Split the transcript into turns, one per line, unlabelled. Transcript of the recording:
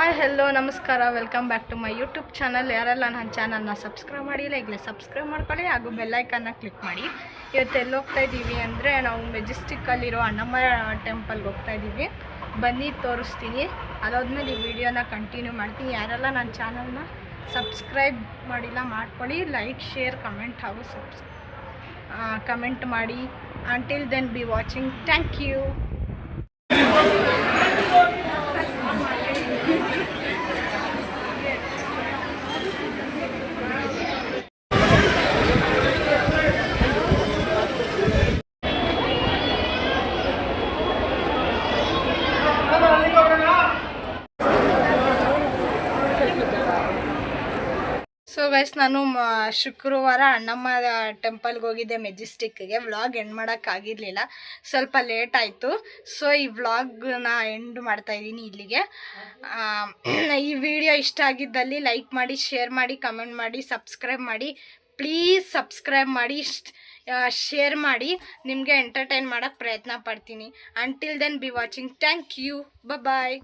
Hi hello ನಮಸ್ಕಾರ. Welcome back to my YouTube channel ಯಾರೆಲ್ಲ ನನ್ನ ಚಾನಲ್ನ ಸಬ್ಸ್ಕ್ರೈಬ್ ಮಾಡಿಲ್ಲ, ಈಗಲೇ ಸಬ್ಸ್ಕ್ರೈಬ್ ಮಾಡ್ಕೊಳ್ಳಿ, ಹಾಗೂ ಬೆಲ್ಲೈಕನ್ನ ಕ್ಲಿಕ್ ಮಾಡಿ. ಇವತ್ತು ಎಲ್ಲಿ ಹೋಗ್ತಾ ಇದ್ದೀವಿ ಅಂದರೆ, ನಾವು ಮೆಜೆಸ್ಟಿಕ್ಕಲ್ಲಿರೋ ಅಣ್ಣಮ್ಮ ಟೆಂಪಲ್ಗೆ ಹೋಗ್ತಾ ಇದ್ದೀವಿ. ಬನ್ನಿ, ತೋರಿಸ್ತೀನಿ. ಅದಾದ್ಮೇಲೆ ಈ ವಿಡಿಯೋನ ಕಂಟಿನ್ಯೂ ಮಾಡ್ತೀನಿ. ಯಾರೆಲ್ಲ ನನ್ನ ಚಾನಲ್ನ ಸಬ್ಸ್ಕ್ರೈಬ್ ಮಾಡಿಲ್ಲ, ಮಾಡ್ಕೊಳ್ಳಿ. ಲೈಕ್ ಶೇರ್ ಕಮೆಂಟ್ ಹಾಗೂ ಸಬ್ಸ್ ಕಮೆಂಟ್ ಮಾಡಿ. Until then be watching thank you so guys ನಾನು ಶುಕ್ರವಾರ ಅಣ್ಣಮ್ಮ ಟೆಂಪಲ್ಗೆ ಹೋಗಿದ್ದೆ ಮೆಜೆಸ್ಟಿಕ್ಗೆ ವ್ಲಾಗ್ ಎಂಡ್ ಮಾಡೋಕ್ಕಾಗಿರಲಿಲ್ಲ ಸ್ವಲ್ಪ ಲೇಟ್ ಆಯಿತು. ಸೊ ಈ ವ್ಲಾಗ್ನ ಎಂಡ್ ಮಾಡ್ತಾ ಇದ್ದೀನಿ ಇಲ್ಲಿಗೆ. ಈ ವಿಡಿಯೋ ಇಷ್ಟ ಆಗಿದ್ದಲ್ಲಿ ಲೈಕ್ ಮಾಡಿ ಶೇರ್ ಮಾಡಿ ಕಮೆಂಟ್ ಮಾಡಿ ಸಬ್ಸ್ಕ್ರೈಬ್ ಮಾಡಿ. ಪ್ಲೀಸ್ ಸಬ್ಸ್ಕ್ರೈಬ್ ಮಾಡಿ ಶೇರ್ ಮಾಡಿ. ನಿಮಗೆ ಎಂಟರ್ಟೈನ್ ಮಾಡೋಕ್ಕೆ ಪ್ರಯತ್ನ ಪಡ್ತೀನಿ. Until then be watching thank you bye